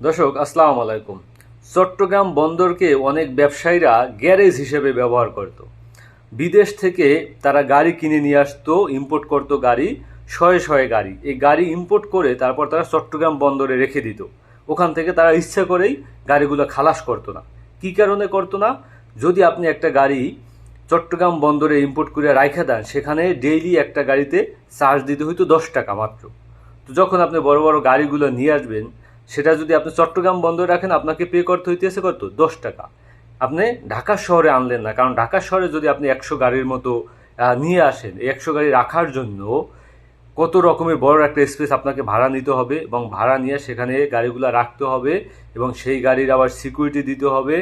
দর্শক, আসসালামু আলাইকুম। চট্টগ্রাম বন্দরকে অনেক ব্যবসায়ীরা গ্যারেজ হিসেবে ব্যবহার করত। বিদেশ থেকে তারা গাড়ি কিনে নিয়ে আসতো ইম্পোর্ট করতো গাড়ি, শয়ে শয়ে গাড়ি। এই গাড়ি ইম্পোর্ট করে তারপর তারা চট্টগ্রাম বন্দরে রেখে দিত। ওখান থেকে তারা ইচ্ছা করেই গাড়িগুলো খালাস করতো না। কি কারণে করতো না? যদি আপনি একটা গাড়ি চট্টগ্রাম বন্দরে ইম্পোর্ট করে রাইখা দেন, সেখানে ডেইলি একটা গাড়িতে চার্জ দিতে হইতো দশ টাকা মাত্র। তো যখন আপনি বড় বড় গাড়িগুলো নিয়ে আসবেন সেটা যদি আপনি চট্টগ্রাম বন্দরে রাখেন, আপনাকে পে করতে হইতেছে কত? দশ টাকা। আপনি ঢাকা শহরে আনলেন না, কারণ ঢাকা শহরে যদি আপনি একশো গাড়ির মতো নিয়ে আসেন, এই একশো গাড়ি রাখার জন্য কত রকমের বড় একটা স্পেস আপনাকে ভাড়া নিতে হবে এবং ভাড়া নিয়ে সেখানে গাড়িগুলো রাখতে হবে এবং সেই গাড়ির আবার সিকিউরিটি দিতে হবে।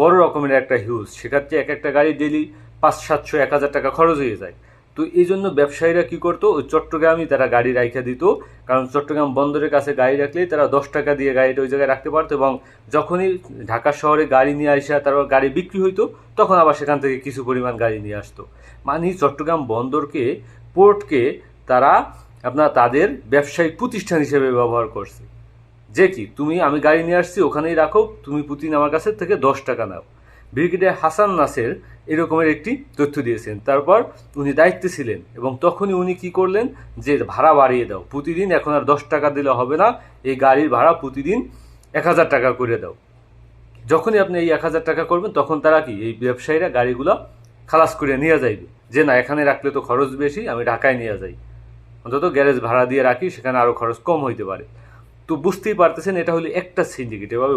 বড় রকমের একটা হিউজ সেক্ষেত্রে এক একটা গাড়ি ডেলি পাঁচ, সাতশো, এক হাজার টাকা খরচ হয়ে যায়। তো এই জন্য ব্যবসায়ীরা কী করতো, ওই চট্টগ্রামই তারা গাড়ি রাইখা দিত। কারণ চট্টগ্রাম বন্দরের কাছে গাড়ি রাখলেই তারা দশ টাকা দিয়ে গাড়িটা ওই জায়গায় রাখতে পারতো এবং যখনই ঢাকা শহরে গাড়ি নিয়ে আসা তারপর গাড়ি বিক্রি হইতো, তখন আবার সেখান থেকে কিছু পরিমাণ গাড়ি নিয়ে আসতো। মানে চট্টগ্রাম বন্দরকে, পোর্টকে তারা আপনার তাদের ব্যবসায়িক প্রতিষ্ঠান হিসেবে ব্যবহার করছে। যে কি, তুমি, আমি গাড়ি নিয়ে আসছি, ওখানেই রাখো, তুমি প্রতিদিন আমার কাছে থেকে দশ টাকা নাও। ব্রিগেডিয়ার হাসান নাসের এরকমের একটি তথ্য দিয়েছেন। তারপর উনি দায়িত্বে ছিলেন এবং তখনই উনি কি করলেন যে ভাড়া বাড়িয়ে দাও, প্রতিদিন এখন আর দশ টাকা দিলে হবে না, এই গাড়ির ভাড়া প্রতিদিন এক হাজার টাকা করে দাও। যখনই আপনি এই এক হাজার টাকা করবেন, তখন তারা কি, এই ব্যবসায়ীরা গাড়িগুলো খালাস করে নিয়ে যাইবে? যে না, এখানে রাখলে তো খরচ বেশি, আমি ঢাকায় নিয়ে যাই। অন্তত গ্যারেজ ভাড়া দিয়ে রাখি, সেখানে আরও খরচ কম হইতে পারে। তো বুঝতেই পারতেছেন, এটা হলো একটা সিন্ডিকেট এভাবে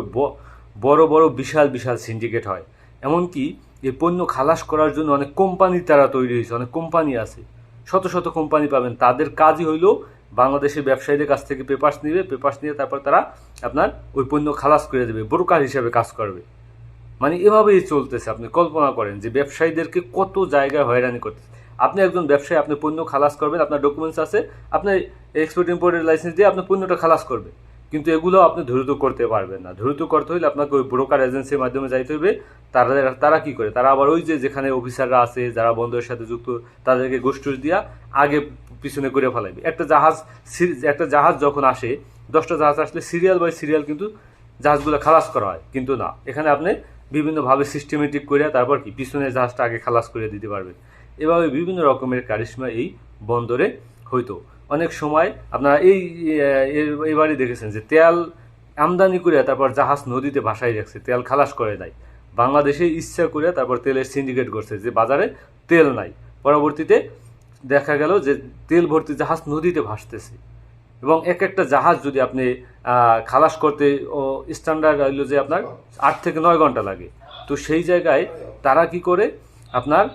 বড় বড় বিশাল বিশাল সিন্ডিকেট হয়। এমনকি এই পণ্য খালাস করার জন্য অনেক কোম্পানি তারা তৈরি হয়েছে, অনেক কোম্পানি আছে। শত শত কোম্পানি পাবেন। তাদের কাজই হইল বাংলাদেশের ব্যবসায়ীদের কাছ থেকে পেপার্স নিবে পেপার্স নিয়ে তারপর তারা আপনার ওই পণ্য খালাস করে দেবে ব্রোকার হিসাবে কাজ করবে। মানে এভাবেই চলতেছে, আপনি কল্পনা করেন যে ব্যবসায়ীদেরকে কত জায়গায় হয়রানি করতেছে। আপনি একজন ব্যবসায়ী, আপনি পণ্য খালাস করবেন, আপনার ডকুমেন্টস আছে আপনার এক্সপোর্ট ইম্পোর্টের লাইসেন্স দিয়ে আপনি পণ্যটা খালাস করবেন। কিন্তু এগুলো আপনি দ্রুত করতে পারবেন না। দ্রুত করতে হলে আপনাকে ওই ব্রোকার এজেন্সির মাধ্যমে যাইতে হবে তারা তারা কি করে? তারা আবার ওই যে, যেখানে অফিসাররা আছে, যারা বন্দরের সাথে যুক্ত, তাদেরকে গোষ্ঠী দিয়া আগে পিছনে করে ফেলাইবে। একটা জাহাজ একটা জাহাজ যখন আসে, দশটা জাহাজ আসলে সিরিয়াল বাই সিরিয়াল কিন্তু জাহাজগুলো খালাস করা হয়, কিন্তু না। এখানে আপনি বিভিন্নভাবে সিস্টেমেটিক করে তারপর কি? পিছনের জাহাজটা আগে খালাস করে দিতে পারবেন। এভাবে বিভিন্ন রকমের কারিশমা এই বন্দরে হইতো। অনেক সময় আপনারা এই এবারে দেখেছেন যে তেল আমদানি করে তারপর জাহাজ নদীতে ভাসাই রাখছে, তেল খালাস করে নাই। বাংলাদেশে ইচ্ছা করে তারপর তেলের সিন্ডিকেট করছে যে বাজারে তেল নাই। পরবর্তীতে দেখা গেল যে তেল ভর্তি জাহাজ নদীতে ভাসতেছে। এবং এক একটা জাহাজ যদি আপনি খালাস করতে, ও স্ট্যান্ডার্ড হইল যে আপনার আট থেকে নয় ঘণ্টা লাগে। তো সেই জায়গায় তারা কি করে? আপনার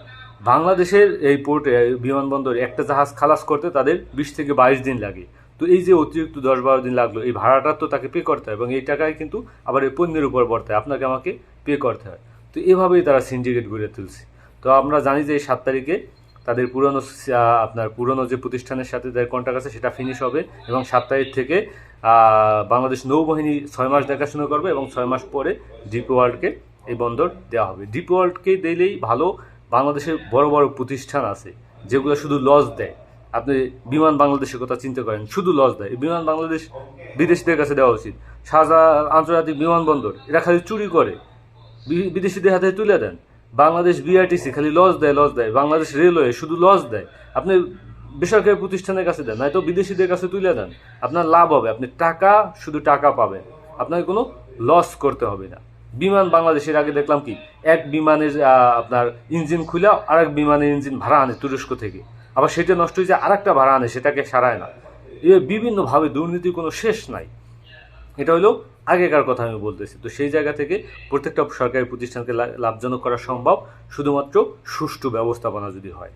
বাংলাদেশের এই পোর্টে বিমানবন্দরে একটা জাহাজ খালাস করতে তাদের বিশ থেকে বাইশ দিন লাগে। তো এই যে অতিরিক্ত দশ বারো দিন লাগল, এই ভাড়াটা তো তাকে পে করতে হয় এবং এই টাকায় কিন্তু আবার এই পণ্যের উপর পড়তে হয়। আপনাকে আমাকে পে করতে হয়। তো এভাবেই তারা সিন্ডিকেট গড়ে তুলছে। তো আমরা জানি যে এই সাত তারিখে তাদের পুরনো আপনার পুরনো যে প্রতিষ্ঠানের সাথে তাদের কন্ট্রাক্ট আছে, সেটা ফিনিশ হবে এবং সাত তারিখ থেকে বাংলাদেশ নৌবাহিনী ছয় মাস দেখাশোনা করবে এবং ছয় মাস পরে ডিপি ওয়ার্ল্ডকে এই বন্দর দেওয়া হবে। ডিপি ওয়ার্ল্ডকে দিলেই ভালো বাংলাদেশের বড় বড় প্রতিষ্ঠান আছে যেগুলো শুধু লজ দেয়। আপনি বিমান বাংলাদেশের কথা চিন্তা করেন, শুধু লজ দেয়। বিমান বাংলাদেশ বিদেশিদের কাছে দেওয়া উচিত। সাজা আন্তর্জাতিক বিমানবন্দর, এরা খালি চুরি করে। বিদেশিদের হাতে তুলে দেন। বাংলাদেশ বিআরটিসি খালি লস দেয় লস দেয়। বাংলাদেশ রেলওয়ে শুধু লস দেয়। আপনি বেসরকারি প্রতিষ্ঠানের কাছে দেন, নয়তো বিদেশিদের কাছে তুলে দেন। আপনার লাভ হবে, আপনি টাকা, শুধু টাকা পাবেন। আপনাকে কোনো লস করতে হবে না। বিমান বাংলাদেশের আগে দেখলাম কি? এক বিমানের আপনার ইঞ্জিন খুলে আরেক বিমানের ইঞ্জিন ভাড়া আনে তুরস্ক থেকে। আবার সেটা নষ্ট হয়ে যায় আরেকটা ভাড়া আনে, সেটাকে সারায় না। এ বিভিন্নভাবে দুর্নীতির কোনো শেষ নাই। এটা হলো আগেকার কথা আমি বলতেছি। তো সেই জায়গা থেকে প্রত্যেকটা সরকারি প্রতিষ্ঠানকে লাভজনক করা সম্ভব, শুধুমাত্র সুষ্ঠু ব্যবস্থাপনা যদি হয়।